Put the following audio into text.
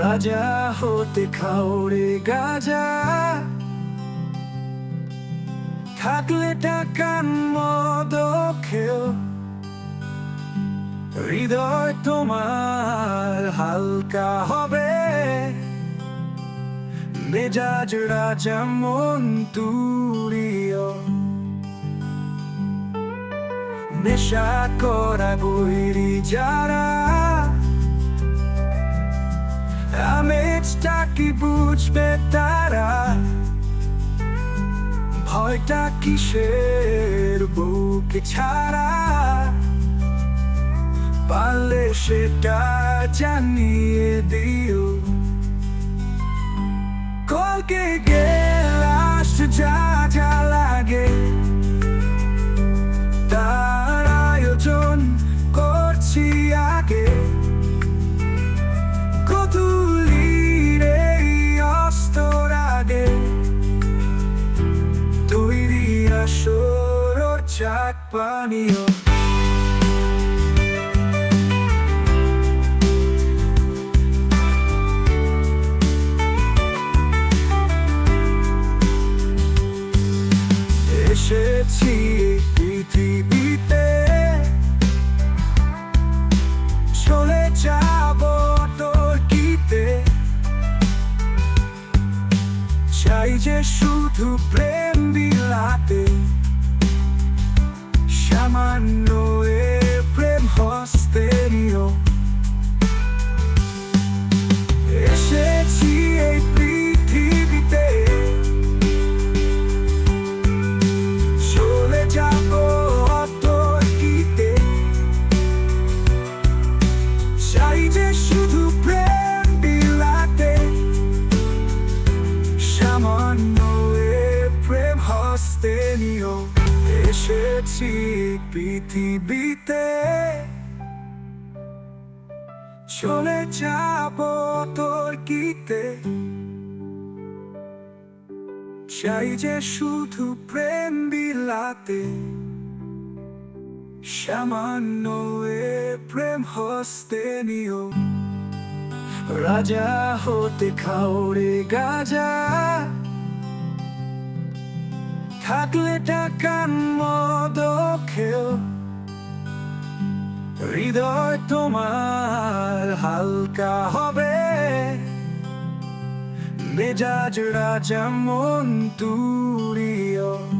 রাজা হতে খাওরে গাজা থাকলে টাকার মদ খেও হৃদয় তোমার হালকা হবে মেজাজ রাজা মন তুরিও নেশা করা বৈরি যারা কি বুঝবে তারা? ভয়টা কিসের বুক ছাড়া? পারলে সেটা জানিয়ে দিও। কলকে গেলাস আসর চাক পানীয় শুধু প্রেম বিলাতে, সামান্য এ প্রেম হস্তে নিও। এসেছি এই পৃথিবীতে, চলে যাব তোর গীতে চাই যে শুধু প্রেম বিলাতে, সামান্য এসেছি পৃথিবীতে। চলে যাব তোর গীতে। চাই যে শুধু প্রেম বিলাতে। সামান্য এ প্রেম হস্তে নিও। রাজা হতে খাওরে গাজা। থাকলে টাকার মদ খেও। হৃদয় তোমার হালকা হবে। মেজাজ রাজা মন তুরিও